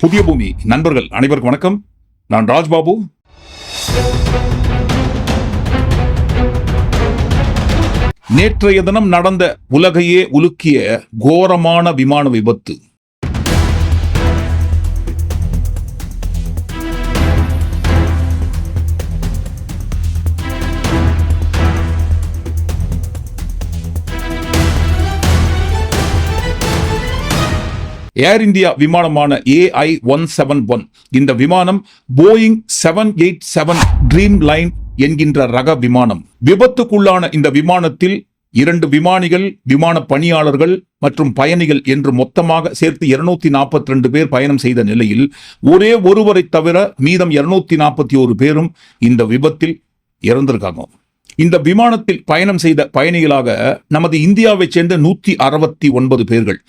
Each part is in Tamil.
புதிய பூமி. நண்பர்கள் அனைவருக்கும் வணக்கம். நான் ராஜ்பாபு. நேற்றைய தினம் நடந்த உலகையே உலுக்கிய கோரமான விமான விபத்து. ஏர் இந்தியா விமானமான ஏஐ ஒன் செவன் ஒன் இந்த விமானம் Boeing seven eight seven dream line என்கின்ற ரக விமானம். விபத்துக்குள்ளான இந்த விமானத்தில் இரண்டு விமானிகள் விமான பணியாளர்கள் மற்றும் பயணிகள் என்று மொத்தமாக சேர்த்து இருநூத்தி நாற்பத்தி ரெண்டு பேர் பயணம் செய்த நிலையில் ஒரே ஒருவரை தவிர மீதம் இருநூத்தி நாற்பத்தி ஒரு பேரும் இந்த விபத்தில் இறந்திருக்காங்க. இந்த விமானத்தில் பயணம் செய்த பயணிகளாக நமது இந்தியாவைச் சேர்ந்த நூத்தி அறுபத்தி ஒன்பது பேர்கள்.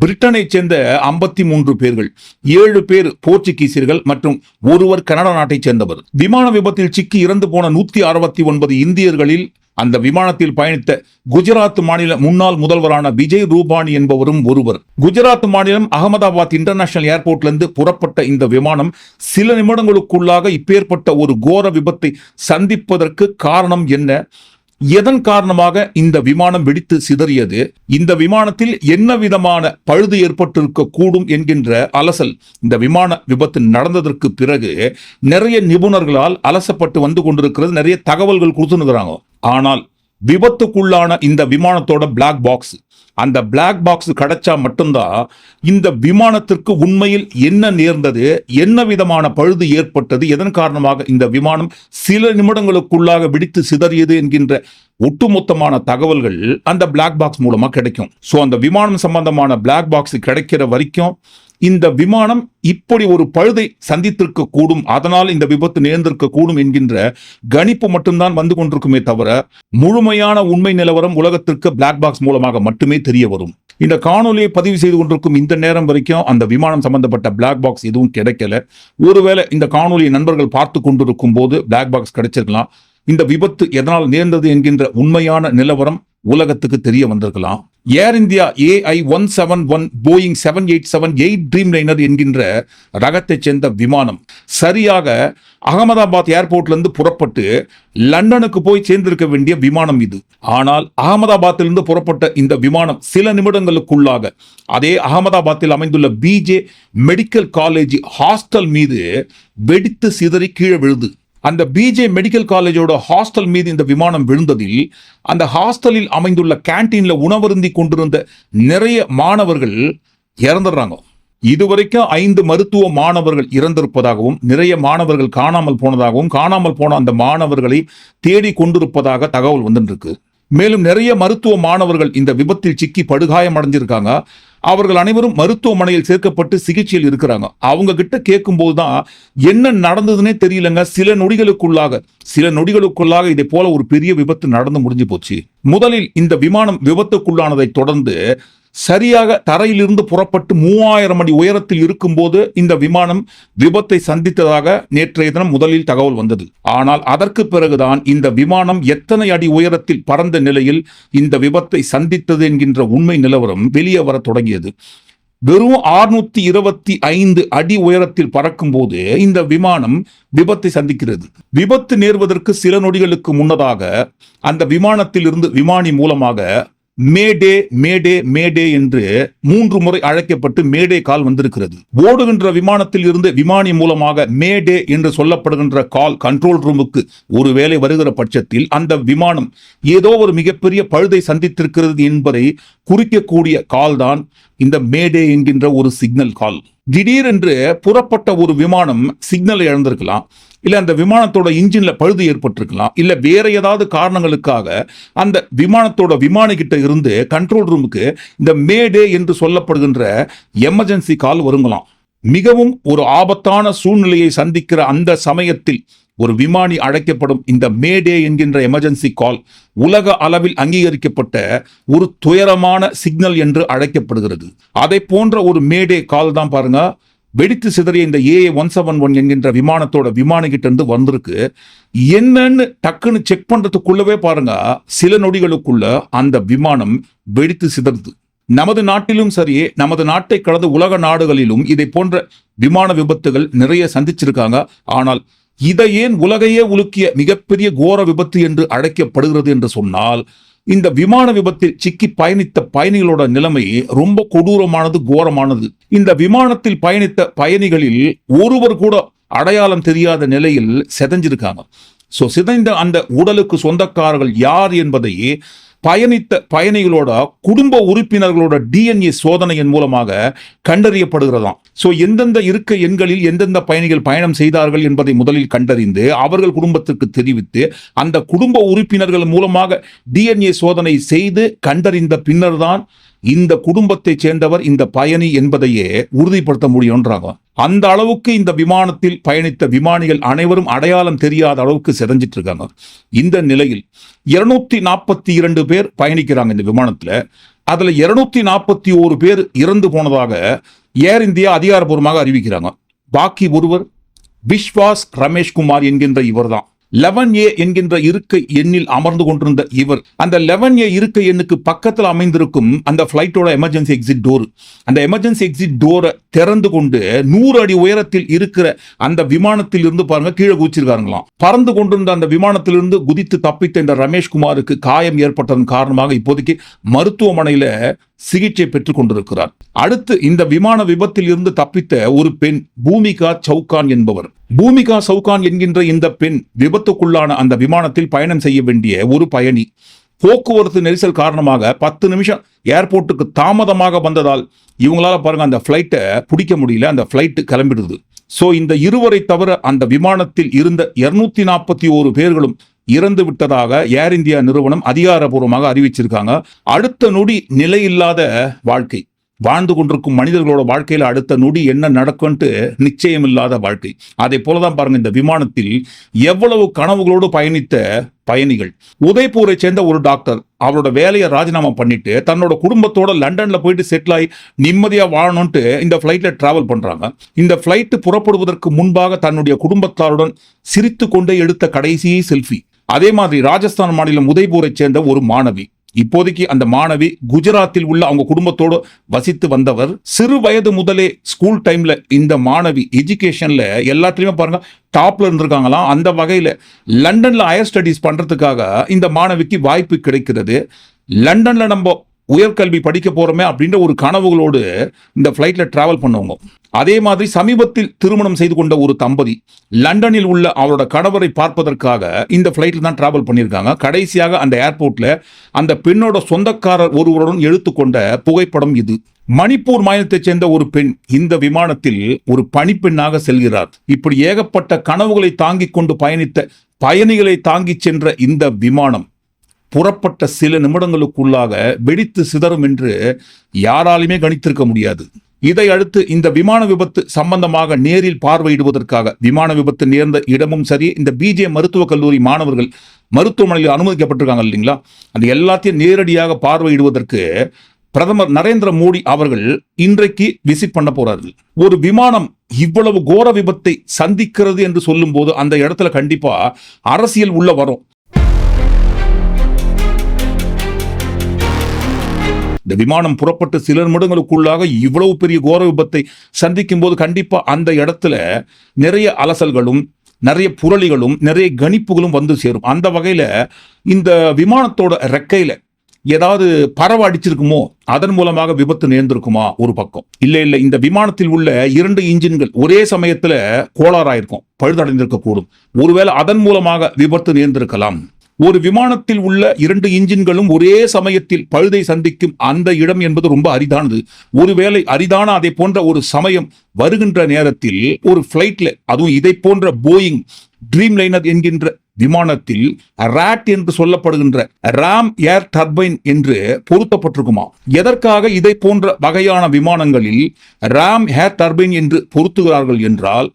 பிரிட்டனைச் சேர்ந்த ஐம்பத்தி மூன்று பேர்கள் ஏழு பேர் போர்ச்சுகீசியர்கள் மற்றும் ஒருவர் கனடா நாட்டைச் சேர்ந்தவர். விமான விபத்தில் சிக்கி இறந்து போன நூத்தி அறுபத்தி ஒன்பது இந்தியர்களில் அந்த விமானத்தில் பயணித்த குஜராத் மாநில முன்னாள் முதல்வரான விஜய் ரூபானி என்பவரும் ஒருவர். குஜராத் மாநிலம் அகமதாபாத் இன்டர்நேஷனல் ஏர்போர்ட்லேருந்து புறப்பட்ட இந்த விமானம் சில நிமிடங்களுக்குள்ளாக இப்பேற்பட்ட ஒரு கோர விபத்தை சந்திப்பதற்கு காரணம் என்ன? எதன் காரணமாக இந்த விமானம் வெடித்து சிதறியது? இந்த விமானத்தில் என்ன விதமான பழுது ஏற்பட்டிருக்க கூடும் என்கின்ற அலசல் இந்த விமான விபத்து நடந்ததற்கு பிறகு நிறைய நிபுணர்களால் அலசப்பட்டு வந்து கொண்டிருக்கிறது. நிறைய தகவல்கள் கொடுத்துனுக்குறாங்க ஆனால் விபத்துக்குள்ளான இந்த விமானத்தோட பிளாக் பாக்ஸ் அந்த பிளாக் பாக்ஸ் கிடைச்சா மட்டும்தான் இந்த விமானத்திற்கு உண்மையில் என்ன நேர்ந்தது என்ன விதமான பழுது ஏற்பட்டது எதன் காரணமாக இந்த விமானம் சில நிமிடங்களுக்குள்ளாக வெடித்து சிதறியது என்கின்ற ஒட்டுமொத்தமான தகவல்கள் அந்த பிளாக் பாக்ஸ் மூலமா கிடைக்கும். சோ அந்த விமானம் சம்பந்தமான பிளாக் பாக்ஸ் கிடைக்கிற வரைக்கும் இந்த விமானம் இப்படி ஒரு பழுதை சந்தித்திருக்க கூடும் அதனால் இந்த விபத்து நேர்ந்திருக்க கூடும் என்கின்ற கணிப்பு மட்டும்தான் வந்து கொண்டிருக்குமே தவிர முழுமையான உண்மை நிலவரம் உலகத்திற்கு பிளாக் பாக்ஸ் மூலமாக மட்டுமே தெரிய வரும். இந்த காணொலியை பதிவு செய்து கொண்டிருக்கும் இந்த நேரம் வரைக்கும் அந்த விமானம் சம்பந்தப்பட்ட பிளாக் பாக்ஸ் எதுவும் கிடைக்கல. ஒருவேளை இந்த காணொலியை நண்பர்கள் பார்த்து கொண்டிருக்கும் போது பிளாக் பாக்ஸ் கிடைச்சிருக்கலாம். இந்த விபத்து எதனால் நேர்ந்தது என்கின்ற உண்மையான நிலவரம் உலகத்துக்கு தெரிய வந்திருக்கலாம். Air India AI one seven one Boeing seven eight seven eight Dreamliner என்கின்ற ரகத்தைச் சேர்ந்த விமானம் சரியாக அகமதாபாத் ஏர்போர்ட்லேருந்து புறப்பட்டு லண்டனுக்கு போய் சேர்ந்திருக்க வேண்டிய விமானம் இது. ஆனால் அகமதாபாத்திலிருந்து புறப்பட்ட இந்த விமானம் சில நிமிடங்களுக்குள்ளாக அதே அகமதாபாத்தில் அமைந்துள்ள பிஜே மெடிக்கல் காலேஜ் ஹாஸ்டல் மீது வெடித்து சிதறி கீழே விழுது அந்த பிஜே மெடிக்கல் காலேஜோட ஹாஸ்டல் மீது இந்த விமானம் விழுந்ததில் அந்த ஹாஸ்டலில் அமைந்துள்ள கேன்டீன்ல உணவருந்தி கொண்டிருந்த நிறைய மாணவர்கள் இறந்துடுறாங்க. இதுவரைக்கும் ஐந்து மருத்துவ மாணவர்கள் இறந்திருப்பதாகவும் நிறைய மாணவர்கள் காணாமல் போனதாகவும் காணாமல் போன அந்த மாணவர்களை தேடி கொண்டிருப்பதாக தகவல் வந்துருக்கு மேலும் நிறைய மருத்துவ மாணவர்கள் இந்த விபத்தில் சிக்கி படுகாயம் அடைஞ்சிருக்காங்க அவர்கள் அனைவரும் மருத்துவமனையில் சேர்க்கப்பட்டு சிகிச்சையில் இருக்கிறாங்க. அவங்க கிட்ட கேட்கும்போது தான் என்ன நடந்ததுன்னே தெரியலங்க. சில நொடிகளுக்குள்ளாக சில நொடிகளுக்குள்ளாக இதை போல ஒரு பெரிய விபத்து நடந்து முடிஞ்சு போச்சு. முதலில் இந்த விமானம் விபத்துக்குள்ளானதை தொடர்ந்து சரியாக தரையிலிருந்து புறப்பட்டு மூவாயிரம் அடி உயரத்தில் இருக்கும்போது இந்த விமானம் விபத்தை சந்தித்ததாக நேற்றைய தினம் முதலில் தகவல் வந்தது. ஆனால் அதற்கு பிறகுதான் இந்த விமானம் எத்தனை அடி உயரத்தில் பறந்த நிலையில் இந்த விபத்தை சந்தித்தது என்கின்ற உண்மை நிலவரம் வெளியே வர தொடங்கியது. வெறும் ஆறுநூத்தி இருபத்தி ஐந்து அடி உயரத்தில் பறக்கும்போது இந்த விமானம் விபத்தை சந்திக்கிறது. விபத்து நேர்வதற்கு சில நொடிகளுக்கு முன்னதாக அந்த விமானத்தில் இருந்து விமானி மூலமாக மேடே மேடே மேடே என்று மூன்று முறை அழைக்கப்பட்டு மேடே கால் வந்திருக்கிறது. ஓடுகின்ற விமானத்தில் இருந்து விமானி மூலமாக மேடே என்று சொல்லப்படுகின்ற கால் கண்ட்ரோல் ரூமுக்கு ஒருவேளை வருகிற பட்சத்தில் அந்த விமானம் ஏதோ ஒரு மிகப்பெரிய பழுதை சந்தித்திருக்கிறது என்பதை குறிக்கக்கூடிய கால் தான் இந்த மேடே என்கின்ற ஒரு சிக்னல் கால். திடீரென்று புறப்பட்ட ஒரு விமானம் சிக்னலை இழந்திருக்கலாம். இல்லை அந்த விமானத்தோட இன்ஜின்ல பழுது ஏற்பட்டிருக்கலாம். இல்லை வேற ஏதாவது காரணங்களுக்காக அந்த விமானத்தோட விமானி கிட்ட இருந்து கண்ட்ரோல் ரூமுக்கு இந்த மேடே என்று சொல்லப்படுகின்ற எமர்ஜென்சி கால் வருங்களாம். மிகவும் ஒரு ஆபத்தான சூழ்நிலையை சந்திக்கிற அந்த சமயத்தில் ஒரு விமானி அழைக்கப்படும் இந்த மேடே என்கின்ற எமர்ஜென்சி கால் உலக அளவில் அங்கீகரிக்கப்பட்ட ஒரு துயரமான சிக்னல் என்று அழைக்கப்படுகிறது. அதை போன்ற ஒரு மேடே கால் தான் பாருங்க. வெடித்து சிதறிய இந்த ஏஏ ஒன் செவன் ஒன் என்கின்ற விமானத்தோட விமான கிட்ட இருந்து வந்திருக்கு. என்னன்னு டக்குன்னு செக் பண்றதுக்குள்ளவே பாருங்க சில நொடிகளுக்குள்ள அந்த விமானம் வெடித்து சிதறுது. நமது நாட்டிலும் சரி நமது நாட்டை கடந்த உலக நாடுகளிலும் இதை போன்ற விமான விபத்துகள் நிறைய சந்திச்சிருக்காங்க. ஆனால் இதை ஏன் உலகையே உலுக்கிய மிகப்பெரிய கோர விபத்து என்று அழைக்கப்படுகிறது என்று சொன்னால் இந்த விமான விபத்தில் சிக்கி பயணித்த பயணிகளோட நிலைமை ரொம்ப கொடூரமானது கோரமானது. இந்த விமானத்தில் பயணித்த பயணிகளில் ஒருவர் கூட அடையாளம் தெரியாத நிலையில் செதஞ்சிருக்காங்க. ஸோ சிதைந்த அந்த உடலுக்கு சொந்தக்காரர்கள் யார் என்பதை பயணித்த பயணிகளோட குடும்ப உறுப்பினர்களோட டிஎன்ஏ சோதனையின் மூலமாக கண்டறியப்படுகிறதாம். ஸோ எந்தெந்த இருக்க எண்களில் எந்தெந்த பயணிகள் பயணம் செய்தார்கள் என்பதை முதலில் கண்டறிந்து அவர்கள் குடும்பத்துக்கு தெரிவித்து அந்த குடும்ப உறுப்பினர்கள் மூலமாக டிஎன்ஏ சோதனை செய்து கண்டறிந்த பின்னர் தான் இந்த குடும்பத்தைச் சேர்ந்தவர் இந்த பயணி என்பதையே உறுதிப்படுத்த முடியும்ன்றாங்க அந்த அளவுக்கு இந்த விமானத்தில் பயணித்த விமானிகள் அனைவரும் அடையாளம் தெரியாத அளவுக்கு செதஞ்சிட்டு இருக்காங்க. இந்த நிலையில் இருநூத்தி நாற்பத்தி இரண்டு பேர் பயணிக்கிறாங்க இந்த விமானத்துல. அதுல இருநூத்தி நாற்பத்தி ஒரு பேர் இறந்து போனதாக ஏர் இந்தியா அதிகாரப்பூர்வமாக அறிவிக்கிறாங்க. பாக்கி ஒருவர் விஸ்வாஸ் ரமேஷ்குமார் என்கின்ற இவர்தான். லெவன் ஏ என்கின்ற இருக்கை எண்ணில் அமர்ந்து கொண்டிருந்த இவர் அந்த லெவன் ஏ இருக்கை எண்ணுக்கு பக்கத்தில் அமைந்திருக்கும் அந்த பிளைட்டோட எமர்ஜென்சி எக்ஸிட் டோர் அந்த எமர்ஜென்சி எக்ஸிட் டோரை திறந்து கொண்டு நூறு அடி உயரத்தில் இருக்கிற அந்த விமானத்தில் இருந்து பாருங்க கீழே குதிச்சிருக்காங்களாம் பறந்து கொண்டிருந்த அந்த விமானத்திலிருந்து குதித்து தப்பித்த இந்த ரமேஷ்குமாருக்கு காயம் ஏற்பட்டதன் காரணமாக இப்போதைக்கு மருத்துவமனையில் சிகிச்சை பெற்றுக் கொண்டிருக்கிறார். அடுத்து இந்த விமான விபத்தில் இருந்து தப்பித்த ஒரு பெண் பூமிகா சவுகான் என்பவர். பூமிகா சவுகான் என்கின்ற இந்த பெண் விபத்துக்குள்ளான அந்த விமானத்தில் பயணம் செய்ய வேண்டிய ஒரு பயணி. போக்குவரத்து நெரிசல் காரணமாக பத்து நிமிஷம் ஏர்போர்ட்டுக்கு தாமதமாக வந்ததால் இவங்களால பாருங்க அந்த ஃப்ளைட்டை பிடிக்க முடியல அந்த ஃப்ளைட்டு கிளம்பிடுது. ஸோ இந்த இருவரை தவிர அந்த விமானத்தில் இருந்த இருநூத்தி நாற்பத்தி ஓரு பேர்களும் இறந்து விட்டதாக ஏர் இந்தியா நிறுவனம் அதிகாரப்பூர்வமாக அறிவிச்சிருக்காங்க. அடுத்த நொடி நிலையில்லாத வாழ்க்கை. வாழ்ந்து கொண்டிருக்கும் மனிதர்களோட வாழ்க்கையில அடுத்த நொடி என்ன நடக்கும்ட்டு நிச்சயம் இல்லாத வாழ்க்கை. அதே போலதான் பாருங்க இந்த விமானத்தில் எவ்வளவு கனவுகளோடு பயணித்த பயணிகள். உதய்பூரை சேர்ந்த ஒரு டாக்டர் அவரோட வேலையை ராஜினாமா பண்ணிட்டு தன்னோட குடும்பத்தோட லண்டன்ல போயிட்டு செட்டில் ஆகி நிம்மதியா வாழணும்ட்டு இந்த ஃபிளைட்ல டிராவல் பண்றாங்க. இந்த ஃபிளைட் புறப்படுவதற்கு முன்பாக தன்னுடைய குடும்பத்தாருடன் சிரித்து கொண்டே எடுத்த கடைசி செல்ஃபி அதே மாதிரி ராஜஸ்தான் மாநிலம் உதய்பூரை சேர்ந்த ஒரு மாணவி. இப்போதைக்கு அந்த மாணவி குஜராத்தில் உள்ள அவங்க குடும்பத்தோடு வசித்து வந்தவர். சிறு வயது முதலே ஸ்கூல் டைம்ல இந்த மாணவி எஜுகேஷன்ல எல்லாத்துலயுமே பாருங்க டாப்ல இருந்திருக்காங்களாம். அந்த வகையில லண்டன்ல ஹையர் ஸ்டடீஸ் பண்றதுக்காக இந்த மாணவிக்கு வாய்ப்பு கிடைக்கிறது. லண்டன்ல நம்ம உயர்கல்வி படிக்க போகிறோமே அப்படின்ற ஒரு கனவுகளோடு இந்த ஃப்ளைட்டில் ட்ராவல் பண்ணுவாங்க. அதே மாதிரி சமீபத்தில் திருமணம் செய்து கொண்ட ஒரு தம்பதி லண்டனில் உள்ள அவரோட கணவரை பார்ப்பதற்காக இந்த ஃப்ளைட்டில் தான் ட்ராவல் பண்ணியிருக்காங்க. கடைசியாக அந்த ஏர்போர்ட்டில் அந்த பெண்ணோட சொந்தக்காரர் ஒருவருடன் எடுத்துக்கொண்ட புகைப்படம் இது. மணிப்பூர் மாநிலத்தைச் சேர்ந்த ஒரு பெண் இந்த விமானத்தில் ஒரு பணிப்பெண்ணாக செல்கிறார். இப்படி ஏகப்பட்ட கனவுகளை தாங்கிக் கொண்டு பயணித்த பயணிகளை தாங்கிச் சென்ற இந்த விமானம் புறப்பட்ட சில நிமிடங்களுக்குள்ளாக வெடித்து சிதறும் என்று யாராலுமே கணித்திருக்க முடியாது. இதை அடுத்து இந்த விமான விபத்து சம்பந்தமாக நேரில் பார்வையிடுவதற்காக விமான விபத்து நேர்ந்த இடமும் சரி இந்த பிஜே மருத்துவக் கல்லூரி மாணவர்கள் மருத்துவமனையில் அனுமதிக்கப்பட்டிருக்காங்க இல்லைங்களா? அந்த எல்லாத்தையும் நேரடியாக பார்வையிடுவதற்கு பிரதமர் நரேந்திர மோடி அவர்கள் இன்றைக்கு விசிட் பண்ண போறார்கள். ஒரு விமானம் இவ்வளவு கோர விபத்தை சந்திக்கிறது என்று சொல்லும்போது அந்த இடத்துல கண்டிப்பா அரசியல் உள்ள வரும். இந்த விமானம் புறப்பட்டு சில நிமிடங்களுக்குள்ளாக இவ்வளவு பெரிய கோர விபத்தை சந்திக்கும் போது கண்டிப்பா அந்த இடத்துல நிறைய அலசல்களும் நிறைய புரளிகளும் நிறைய கணிப்புகளும் வந்து சேரும். அந்த வகையில் இந்த விமானத்தோட ரெக்கையில் ஏதாவது பறவை அடிச்சிருக்குமோ அதன் மூலமாக விபத்து நேர்ந்திருக்குமா? ஒரு பக்கம். இல்லை இல்லை. இந்த விமானத்தில் உள்ள இரண்டு இன்ஜின்கள் ஒரே சமயத்தில் கோளாறாயிருக்கும் பழுதடைந்திருக்கக்கூடும். ஒருவேளை அதன் மூலமாக விபத்து நேர்ந்திருக்கலாம். ஒரு விமானத்தில் உள்ள இரண்டு இன்ஜின்களும் ஒரே சமயத்தில் பழுதை சந்திக்கும் அந்த இடம் என்பது ரொம்ப அரிதானது. ஒருவேளை அரிதான அதை போன்ற ஒரு சமயம் வருகின்ற நேரத்தில் ஒரு பிளைட்ல அதுவும் இதை போன்ற போயிங் ட்ரீம் லைனர் என்கின்ற விமானத்தில் ராட் என்று சொல்லப்படுகின்ற ராம் ஏர் டர்பைன் என்று பொருத்தப்பட்டிருக்குமா? எதற்காக இதை போன்ற வகையான விமானங்களில் ராம் ஏர் டர்பைன் என்று பொருத்துகிறார்கள் என்றால்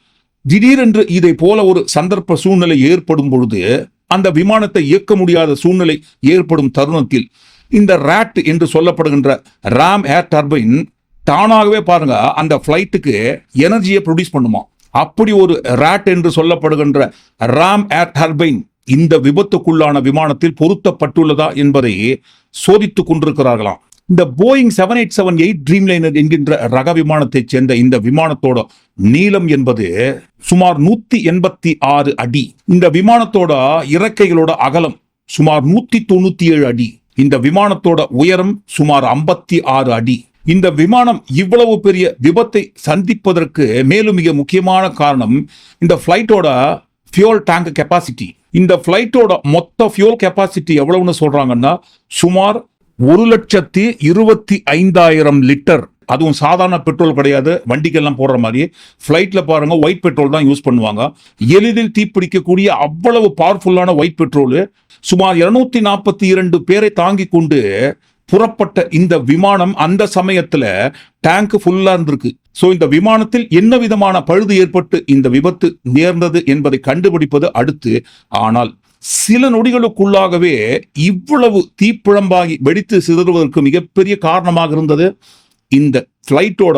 திடீரென்று இதை போல ஒரு சந்தர்ப்ப சூழ்நிலை ஏற்படும் பொழுது அந்த விமானத்தை இயக்க முடியாத சூழ்நிலை ஏற்படும் தருணத்தில் இந்த ரேட் என்று சொல்லப்படுகின்ற ராம் ஏர் டர்பைன் தானாகவே பாருங்க அந்த ஃப்ளைட்டுக்கு எனர்ஜியை ப்ரொடியூஸ் பண்ணுமா? அப்படி ஒரு ராட் என்று சொல்லப்படுகின்ற ராம் ஏர் டர்பைன் இந்த விபத்துக்குள்ளான விமானத்தில் பொருத்தப்பட்டுள்ளதா என்பதை சோதித்துக் கொண்டிருக்கிறார்களாம். இந்த Boeing seven eight seven eight Dreamliner என்கின்ற ரக விமானத்தைச் சேர்ந்த இந்த விமானத்தோட நீளம் என்பது சுமார் நூத்தி எண்பத்தி ஆறு அடி. இந்த விமானத்தோட இறக்கைகளோட அகலம் சுமார் நூத்தி தொண்ணூத்தி ஏழு அடி. இந்த விமானத்தோட உயரம் சுமார் ஐம்பத்தி ஆறு அடி. இந்த விமானம் இவ்வளவு பெரிய விபத்தை சந்திப்பதற்கு மேலும் மிக முக்கியமான காரணம் இந்த ஃப்ளைட்டோட ஃபியூல் டேங்க் கெப்பாசிட்டி இந்த ஃப்ளைட்டோட மொத்த ஃபியூல் கெப்பாசிட்டி எவ்வளவுன்னு சொல்றாங்கன்னா சுமார் ஒரு லட்சத்தி இருபத்தி ஐந்தாயிரம் லிட்டர். அதுவும் சாதாரண பெட்ரோல் கிடையாது. வண்டிக்கெல்லாம் போடுற மாதிரி. ஃப்ளைட்டில் பாருங்க ஒயிட் பெட்ரோல் தான் யூஸ் பண்ணுவாங்க. எளிதில் தீப்பிடிக்கக்கூடிய அவ்வளவு பவர்ஃபுல்லான ஒயிட் பெட்ரோல் சுமார் இருநூத்தி நாற்பத்தி இரண்டு பேரை தாங்கி கொண்டு புறப்பட்ட இந்த விமானம் அந்த சமயத்துல டேங்க் ஃபுல்லா இருந்திருக்கு. ஸோ இந்த விமானத்தில் என்ன விதமான பழுது ஏற்பட்டு இந்த விபத்து நேர்ந்தது என்பதை கண்டுபிடிப்பது அடுத்து. ஆனால் சில நொடிகளுக்குள்ளாகவே இவ்வளவு தீப்பிழம்பாகி வெடித்து சிதறுவதற்கு மிகப்பெரிய காரணமாக இருந்தது இந்த ஃப்ளைட்டோட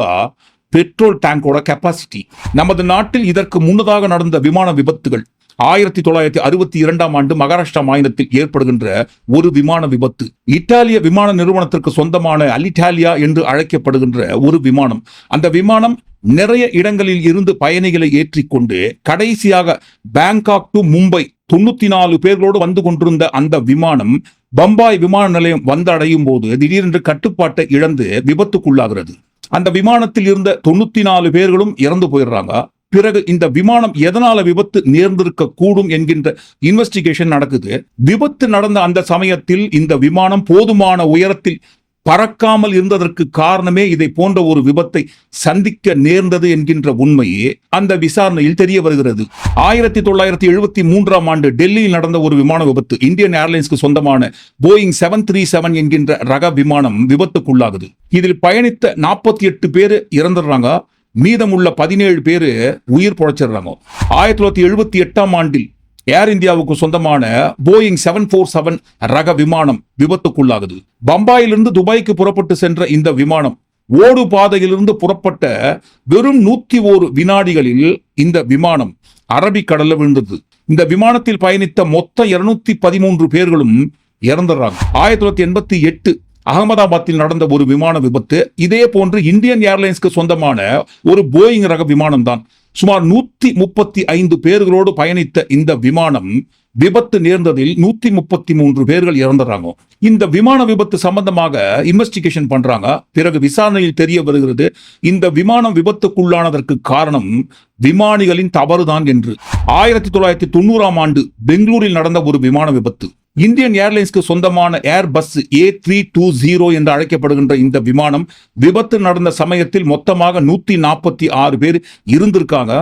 பெட்ரோல் டேங்கோட கெப்பாசிட்டி நமது நாட்டில் இதற்கு முன்னதாக நடந்த விமான விபத்துகள் ஆயிரத்தி தொள்ளாயிரத்தி அறுபத்தி இரண்டாம் ஆண்டு மகாராஷ்டிரா மாநிலத்தில் ஏற்படுகின்ற ஒரு விமான விபத்து. இத்தாலிய விமான நிறுவனத்திற்கு சொந்தமான அலிட்டாலியா என்று அழைக்கப்படுகின்ற ஒரு விமானம். அந்த விமானம் நிறைய இடங்களில் இருந்து பயணிகளை ஏற்றிக்கொண்டு கடைசியாக பேங்காக் டு மும்பை தொண்ணூத்தி நாலு பேர்களோடு வந்து கொண்டிருந்த அந்த விமானம் பம்பாய் விமான நிலையம் வந்தடையும் போது திடீரென்று கட்டுப்பாட்டை இழந்து விபத்துக்குள்ளாகிறது. அந்த விமானத்தில் இருந்த தொண்ணூத்தி நாலு பேர்களும் இறந்து போயிடுறாங்க. பிறகு இந்த விமானம் எதனால விபத்து நேர்ந்திருக்க கூடும் என்கின்ற இன்வெஸ்டிகேஷன் நடக்குது. விபத்து நடந்த அந்த சமயத்தில் இந்த விமானம் போதுமான உயரத்தில் பறக்காமல் இருந்ததற்கு காரணமே இதை போன்ற ஒரு விபத்தை சந்திக்க நேர்ந்தது என்கின்ற உண்மையே அந்த விசாரணையில் தெரிய வருகிறது. ஆயிரத்தி தொள்ளாயிரத்தி எழுபத்தி மூன்றாம் ஆண்டு டெல்லியில் நடந்த ஒரு விமான விபத்து இந்தியன் ஏர்லைன்ஸ்க்கு சொந்தமான போயிங் செவன் த்ரீ செவன் என்கின்ற ரக விமானம் விபத்துக்குள்ளாகுது. இதில் பயணித்த நாற்பத்தி எட்டு பேர் இறந்துடுறாங்க. மீதமுள்ள பதினேழு பேர் உயிர் பொழைச்சிடுறாங்க. ஆயிரத்தி தொள்ளாயிரத்தி எழுபத்தி எட்டாம் ஆண்டில் ஏர் இந்தியாவுக்கு சொந்தமான போயிங் செவன் ஃபோர் செவன் ரக விமானம் விபத்துக்குள்ளாகுது. பம்பாயிலிருந்து துபாய்க்கு புறப்பட்டு சென்ற இந்த விமானம் ஓடு பாதையிலிருந்து புறப்பட்ட வெறும் நூத்தி ஓரு வினாடிகளில் இந்த விமானம் அரபிக்கடல்ல விழுந்தது. இந்த விமானத்தில் பயணித்த மொத்த இருநூத்தி பதிமூன்று பேர்களும் இறந்துடுறாங்க. ஆயிரத்தி தொள்ளாயிரத்தி எண்பத்தி எட்டு அகமதாபாத்தில் நடந்த ஒரு விமான விபத்து இதே போன்று இந்தியன் ஏர்லைன்ஸ்க்கு சொந்தமான ஒரு போயிங் ரக விமானம் தான் சுமார் நூத்தி முப்பத்தி ஐந்து பேர்களோடு பயணித்த இந்த விமானம் விபத்து நேர்ந்ததில் நூத்தி முப்பத்தி மூன்று பேர்கள் இறந்துறாங்க. இந்த விமான விபத்து சம்பந்தமாக இன்வெஸ்டிகேஷன் பண்றாங்க. பிறகு விசாரணையில் தெரிய வருகிறது இந்த விமானம் விபத்துக்குள்ளானதற்கு காரணம் விமானிகளின் தவறுதான் என்று. ஆயிரத்தி தொள்ளாயிரத்தி தொண்ணூறாம் ஆண்டு பெங்களூரில் நடந்த ஒரு விமான விபத்து. இந்தியன் ஏர்லைன்ஸ்க்கு சொந்தமான Airbus A three two zero என்று அழைக்கப்படுகின்ற இந்த விமானம் விபத்து நடந்த சமயத்தில் மொத்தமாக நூத்தி நாற்பத்தி ஆறு பேர் இருந்திருக்காங்க.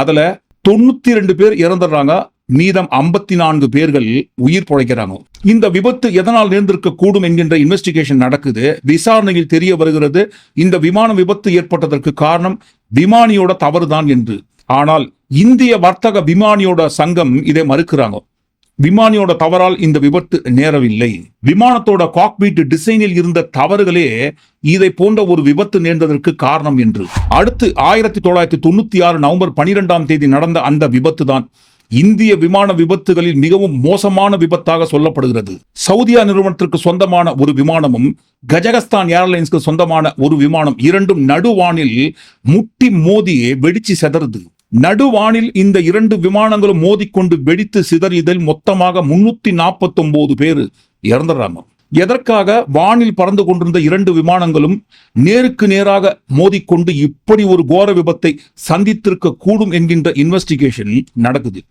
அதுல தொண்ணூத்தி ரெண்டு பேர் இறந்துடுறாங்க. மீதம் ஐம்பத்தி நான்கு பேர்கள் உயிர் பிழைக்கிறாங்க. இந்த விபத்து எதனால் நேர்ந்திருக்க கூடும் என்கின்ற இன்வெஸ்டிகேஷன் நடக்குது. விசாரணையில் தெரிய வருகிறது இந்த விமான விபத்து ஏற்பட்டதற்கு காரணம் விமானியோட தவறுதான் என்று. ஆனால் இந்திய வர்த்தக விமானியோட சங்கம் இதை மறுக்கிறாங்க. விமானியோட தவறால் இந்த விபத்து நேரவில்லை. விமானத்தோட காக்பீட் டிசைனில் இருந்த தவறுகளே இதை போன்ற ஒரு விபத்து நேர்ந்ததற்கு காரணம் என்று. அடுத்து ஆயிரத்தி தொள்ளாயிரத்தி தொண்ணூத்தி ஆறு நவம்பர் பனிரெண்டாம் தேதி நடந்த அந்த விபத்து தான் இந்திய விமான விபத்துகளில் மிகவும் மோசமான விபத்தாக சொல்லப்படுகிறது. சவுதியா நிறுவனத்திற்கு சொந்தமான ஒரு விமானமும் கஜகஸ்தான் ஏர்லைன்ஸ்க்கு சொந்தமான ஒரு விமானம் இரண்டும் நடுவானில் முட்டி மோதி வெடிச்சு செதறுது. நடுவானில் இந்த இரண்டு விமானங்களும் மோதிக்கொண்டு வெடித்து சிதறியதில் மொத்தமாக முன்னூத்தி நாற்பத்தி ஒன்பது பேர் இறந்துடுறாங்க. எதற்காக வானில் பறந்து கொண்டிருந்த இரண்டு விமானங்களும் நேருக்கு நேராக மோதிக்கொண்டு இப்படி ஒரு கோர விபத்தை சந்தித்திருக்க கூடும் என்கின்ற இன்வெஸ்டிகேஷன் நடக்குது.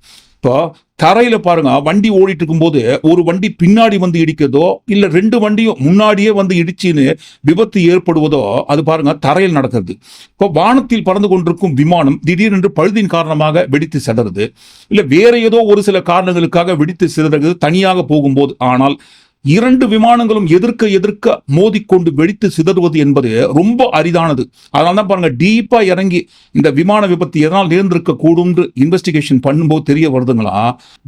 இப்போ தரையில பாருங்க வண்டி ஓடிட்டு இருக்கும்போது ஒரு வண்டி பின்னாடி வந்து இடிக்கிறதோ இல்ல ரெண்டு வண்டியும் முன்னாடியே வந்து இடிச்சுன்னு விபத்து ஏற்படுவதோ அது பாருங்க தரையில் நடக்கிறது. இப்போ வானத்தில் பறந்து கொண்டிருக்கும் விமானம் திடீரென்று பழுதின் காரணமாக வெடித்து செதறது. இல்ல வேற ஏதோ ஒரு சில காரணங்களுக்காக வெடித்து சிதறது தனியாக போகும்போது ஆனால் இரண்டு விமானங்களும் எதிர்க்க எதிர்க்க மோதிக்கொண்டு வெடித்து சிதறுவது என்பது ரொம்ப அரிதானது. அதனால தான் பாருங்க டீப்பா இறங்கி இந்த விமான விபத்து எதனால் நேர்ந்திருக்க கூடும்னு இன்வெஸ்டிகேஷன் பண்ணும்போது தெரிய வருதுங்களா?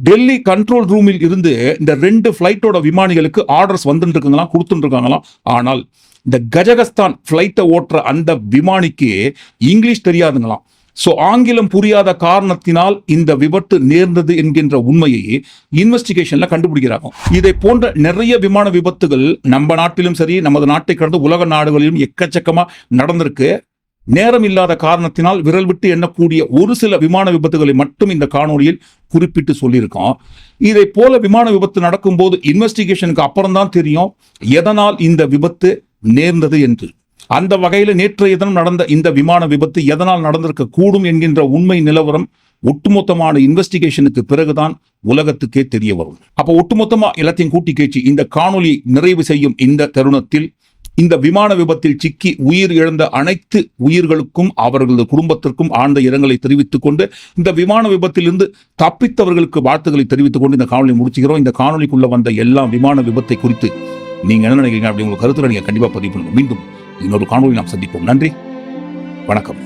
டெல்லி கண்ட்ரோல் ரூமில் இருந்து இந்த ரெண்டு ஃபிளைட்டோட விமானிகளுக்கு ஆர்டர்ஸ் வந்துட்டு இருக்குங்களாம் கொடுத்துட்டு இருக்காங்களாம் ஆனால் இந்த கஜகஸ்தான் ஃப்ளைட்டை ஓட்டுற அந்த விமானிக்கு இங்கிலீஷ் தெரியாதுங்களாம். ஸோ ஆங்கிலம் புரியாத காரணத்தினால் இந்த விபத்து நேர்ந்தது என்கின்ற உண்மையை இன்வெஸ்டிகேஷன்ல கண்டுபிடிக்கிறாங்க. இதை போன்ற நிறைய விமான விபத்துகள் நம்ம நாட்டிலும் சரி நமது நாட்டை கடந்து உலக நாடுகளிலும் எக்கச்சக்கமா நடந்திருக்கு. நேரம் இல்லாத காரணத்தினால் விரல் விட்டு எண்ணக்கூடிய ஒரு சில விமான விபத்துகளை மட்டும் இந்த காணொளியில் குறிப்பிட்டு சொல்லியிருக்கோம். இதை போல விமான விபத்து நடக்கும்போது இன்வெஸ்டிகேஷனுக்கு அப்புறம் தான் தெரியும் எதனால் இந்த விபத்து நேர்ந்தது என்று. அந்த வகையில நேற்றைய தினம் நடந்த இந்த விமான விபத்து எதனால் நடந்திருக்க கூடும் என்கின்ற உண்மை நிலவரம் ஒட்டுமொத்தமான இன்வெஸ்டிகேஷனுக்கு பிறகுதான் உலகத்துக்கே தெரிய வரும். அப்போ ஒட்டுமொத்தமா எல்லாத்தையும் கூட்டி கேச்சு இந்த காணொலி நிறைவு செய்யும் இந்த தருணத்தில் இந்த விமான விபத்தில் சிக்கி உயிர் இழந்த அனைத்து உயிர்களுக்கும் அவர்களது குடும்பத்திற்கும் ஆழ்ந்த இரங்கலை தெரிவித்துக் கொண்டு இந்த விமான விபத்திலிருந்து தப்பித்தவர்களுக்கு வாழ்த்துக்களை தெரிவித்துக் கொண்டு இந்த காணொலி முடிச்சுக்கிறோம். இந்த காணொலிக்குள்ள வந்த எல்லா விமான விபத்தை குறித்து நீங்க என்ன நினைக்கிறீங்க? அப்படி உங்க கருத்துல நீங்க கண்டிப்பா பதிவு பண்ணுங்க. மீண்டும் இன்னொரு காணொலி நாம் சந்திப்போம். நன்றி. வணக்கம்.